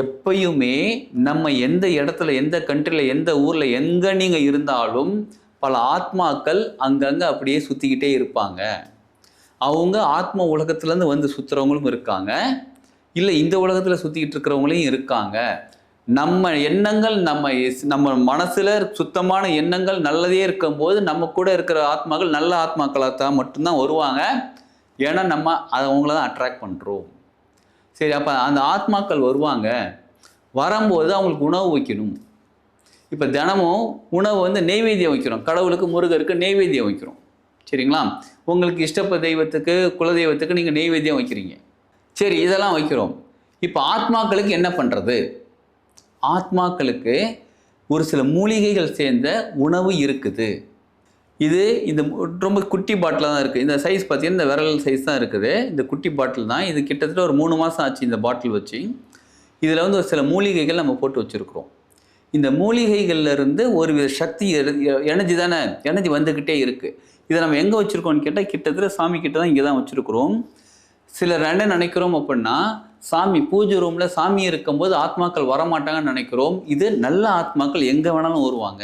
எப்பயுமே நம்ம எந்த இடத்துல எந்த கண்ட்ரியில் எந்த ஊரில் எங்கே நீங்கள் இருந்தாலும் பல ஆத்மாக்கள் அங்கங்கே அப்படியே சுற்றிக்கிட்டே இருப்பாங்க. அவங்க ஆத்ம உலகத்துலேருந்து வந்து சுற்றுறவங்களும் இருக்காங்க. இல்லை இந்த உலகத்தில் சுற்றிக்கிட்டு இருக்கிறவங்களையும் இருக்காங்க. நம்ம எண்ணங்கள் நம்ம நம்ம மனசில் சுத்தமான எண்ணங்கள் நல்லதே இருக்கும்போது நம்ம கூட இருக்கிற ஆத்மாக்கள் நல்ல ஆத்மாக்களாக தான் மட்டும்தான் வருவாங்க. ஏன்னா நம்ம அதை அவங்கள தான் அட்ராக்ட் பண்ணுறோம் சரி அப்போ அந்த ஆத்மாக்கள் வருவாங்க. வரும்போது அவங்களுக்கு உணவு வைக்கணும். இப்போ தினமும் உணவு வந்து நெய்வேத்தியம் வைக்கிறோம். கடவுளுக்கு முருகருக்கு நெய்வேத்தியம் வைக்கிறோம். சரிங்களா? உங்களுக்கு இஷ்டப்ப தெய்வத்துக்கு குலதெய்வத்துக்கு நீங்கள் நெய்வேத்தியம் வைக்கிறீங்க. சரி இதெல்லாம் வைக்கிறோம். இப்போ ஆத்மாக்களுக்கு என்ன பண்ணுறது ஆத்மாக்களுக்கு ஒரு சில மூலிகைகள் சேர்ந்த உணவு இருக்குது. இது இந்த மு- ரொம்ப குட்டி பாட்டில் தான் இருக்குது இந்த சைஸ் பார்த்தீங்கன்னா இந்த விரல் சைஸ் தான் இருக்குது. இந்த குட்டி பாட்டில் தான். இது கிட்டத்தட்ட ஒரு மூணு மாதம் ஆச்சு இந்த பாட்டில் வச்சு. இதில் வந்து ஒரு சில மூலிகைகள் நம்ம போட்டு வச்சுருக்குறோம். இந்த மூலிகைகள்ல இருந்து ஒரு வித சக்தி எனர்ஜி தானே? எனர்ஜி வந்துக்கிட்டே இருக்குது இதை நம்ம எங்கே வச்சுருக்கோம்னு கேட்டால் கிட்டத்தட்ட சாமி கிட்ட தான் இங்கே தான் வச்சுருக்குறோம். சிலர் என்ன நினைக்கிறோம் அப்படின்னா சாமி பூஜை ரூமில் சாமி இருக்கும்போது ஆத்மாக்கள் வரமாட்டாங்கன்னு நினைக்கிறோம். இது நல்ல ஆத்மாக்கள் எங்கே வேணாலும் வருவாங்க.